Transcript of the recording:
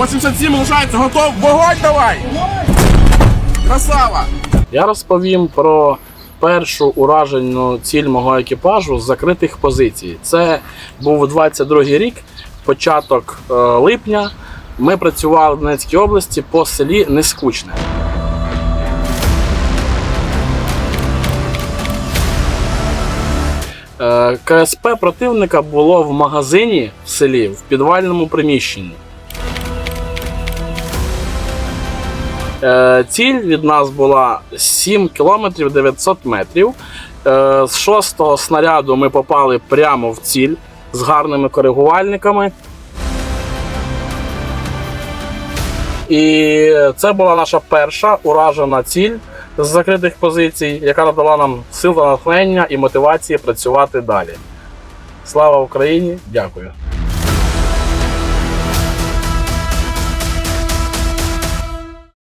87 лишається, готов, вогонь давай! Красава! Я розповім про першу уражену ціль мого екіпажу з закритих позицій. Це був 22-й рік, початок е, липня. Ми працювали в Донецькій області по селі Нескучне. Е, КСП противника було в магазині в селі в підвальному приміщенні. Ціль від нас була 7 кілометрів 900 метрів. Е, З шостого снаряду ми попали прямо в ціль з гарними коригувальниками. І це була наша перша уражена ціль з закритих позицій, яка надала нам сил та натхнення і мотивації працювати далі. Слава Україні! Дякую!